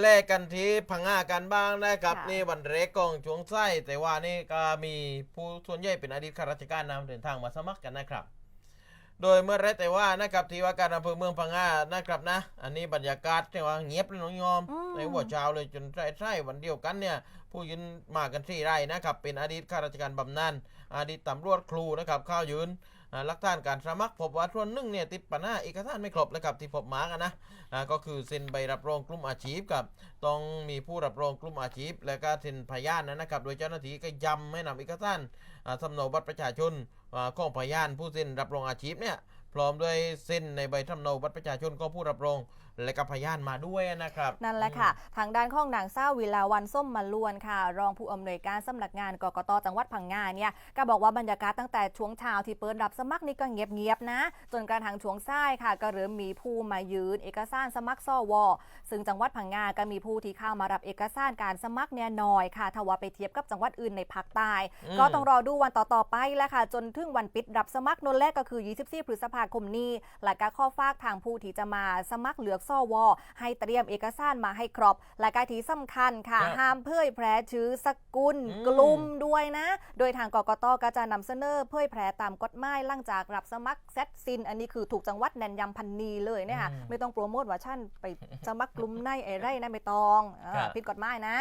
แลกกันที่พังงากันบ้างนะครับ ค่ะ นี่วันเรกกองช่วงไส้แต่ว่านี่ก็มีผู้ส่วนใหญ่เป็นอดีตข้าราชการนำเดินทางมาสมัครกันนะครับ โดยเมื่อไรแต่ว่านะครับที่ว่าการอำเภอเมืองพังงานะครับนะ อันนี้บรรยากาศที่ว่าเงียบเลยน้องยอม อืม ในหัวเช้าเลยจนใช่ใช่วันเดียวกันเนี่ย ผู้ยืนมากันที่ไร่นะครับ เป็นอดีตข้าราชการบำนาญอดีตตำรวจครูนะครับเข้ายืนอ่าห ลักฐานการสมัครพบว่าส่วนหนึ่งเนี่ยติดปัญหาเอกสารไม่ครบนะครับที่พบมากันนะก็คือเซ็นใบรับรองกลุ่มอาชีพกับต้องมีผู้รับรองกลุ่มอาชีพ และก็เซ็นพยานนะครับ โดยเจ้าหน้าที่ก็ย้ำให้นำเอกสารอ่าสำเนาบัตรประชาชนของพยานผู้เซ็นรับรองอาชีพเนี่ยพร้อมด้วยเส้นในใบสำเนาบัตรประชาชนของผู้รับรองและกับพยานมาด้วยนะครับ นั่นแหละค่ะ ทางด้านของนางเศร้าวิลาวันส้มมาลวนค่ะ รองผู้อำนวยการสำนักงานกกตจังหวัดพังงาเนี่ยก็บอกว่าบรรยากาศตั้งแต่ช่วงเช้าที่เปิดรับสมัครนี่ก็เงียบๆนะ จนกระทั่งช่วงซ้ายค่ะ ก็เริ่มมีผู้มายืน เอกสารสมัครสวซึ่งจังหวัดพังงาก็มีผู้ที่เข้ามารับเอกสารการสมัครเนี่ยน้อยค่ะถ้าว่าไปเทียบกับจังหวัดอื่นในภาคใต้อืมก็ต้องรอดูวันต่อๆไปแล้วค่ะ จนถึงวันปิดรับสมัครนนแรกก็คือ 24 พฤษภาคมนี้และก็ข้อฝากทางผู้ที่จะมาสมัครเลือกสวให้เตรียมเอกสารมาให้ครบ และก็ที่สำคัญค่ะครับห้ามเผยแพร่ชื่อสกุลอืมกลุ่มด้วยนะ โดยทางกกตก็จะนำเสนอเผยแพร่ตามกฎหมายหลังจากรับสมัครเซตซิน อันนี้คือถูกจังหวัดแนนยำพันนีเลยเนี่ยค่ะอืมไม่ต้องโปรโมทว่าท่านไปสมัครกลุ่มในไอ้ไรนะไม่ต้องเออครับผิดกฎหมายนะ